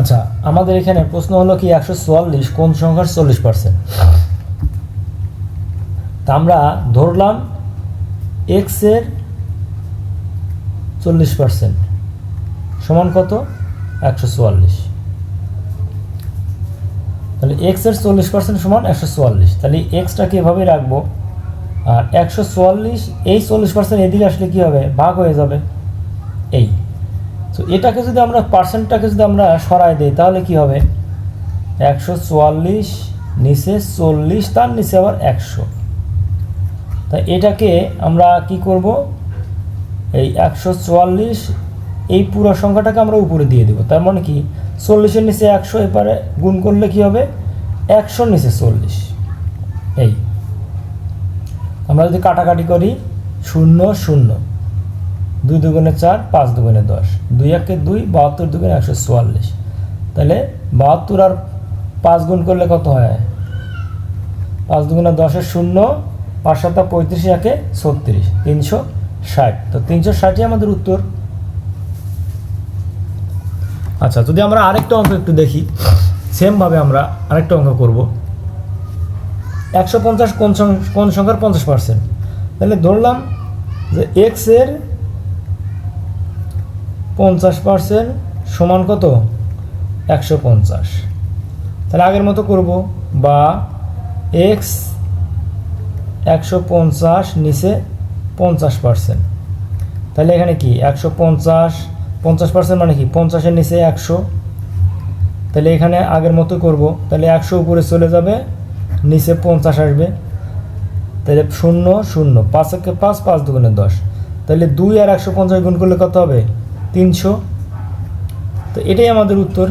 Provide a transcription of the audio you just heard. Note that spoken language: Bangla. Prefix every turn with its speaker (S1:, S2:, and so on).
S1: আচ্ছা আমাদের এখানে প্রশ্ন হলো কি একশো চুয়াল্লিশ, কোন সংখ্যার চল্লিশ পার্সেন্ট তা আমরা ধরলাম এক্সের চল্লিশ পার্সেন্ট সমান কত? একশো চুয়াল্লিশ। তাহলে এক্সের চল্লিশ পার্সেন্ট সমান একশো চুয়াল্লিশ। তাহলে এক্সটাকে এভাবেই রাখব, আর একশো চুয়াল্লিশ, এই চল্লিশ পার্সেন্ট এদিকে আসলে কী হবে? ভাগ হয়ে যাবে। তো এটাকে যদি আমরা পার্সেন্টটাকে যদি আমরা সরাই দিই, তাহলে কি হবে? একশো চুয়াল্লিশ নিচে চল্লিশ, তার নিচে আবার একশো। তা এটাকে আমরা কি করব? এই একশো চুয়াল্লিশ এই পুরো সংখ্যাটাকে আমরা উপরে দিয়ে দেবো। তার মানে কি? চল্লিশের নিচে একশো এবারে গুণ করলে কি হবে? একশোর নিচে চল্লিশ। এই। আমরা যদি কাটাকাটি করি, শূন্য শূন্য। দুই দুগুণে চার, পাঁচ দুগুণে দশ। দুই একে দুই, বাহাত্তর দুগুণে একশো চুয়াল্লিশ। তাহলে বাহাত্তর আর পাঁচ গুণ করলে কত হয়? পাঁচ দুগুণে দশের শূন্য, পাঁচ সাতটা পঁয়ত্রিশ একে ছত্রিশ, তিনশো ষাট। তো তিনশো ষাটই আমাদের উত্তর। আচ্ছা যদি আমরা আরেকটা অঙ্ক একটু দেখি, সেমভাবে আমরা আরেকটা অঙ্ক করব। একশো পঞ্চাশ কোন কোন সংখ্যার পঞ্চাশ পার্সেন্ট তাহলে ধরলাম যে এক্সের পঞ্চাশ পার্সেন্ট সমান কত? একশো পঞ্চাশ। তাহলে আগের মতো করব, বা এক্স একশো পঞ্চাশ নিচে পঞ্চাশ পার্সেন্ট। তাহলে এখানে কি? একশো পঞ্চাশ পঞ্চাশ পার্সেন্ট মানে কি? পঞ্চাশের নিচে একশো। তাহলে এখানে আগের মতো করব, তাহলে একশো উপরে চলে যাবে, নিচে পঞ্চাশ আসবে। তাহলে শূন্য শূন্য। পাঁচ পাঁচ পাঁচ দুগুণে দশ। তাহলে দুই আর একশো পঞ্চাশ গুণ করলে কত হবে? তিনশো। তো এটাই আমাদের উত্তর।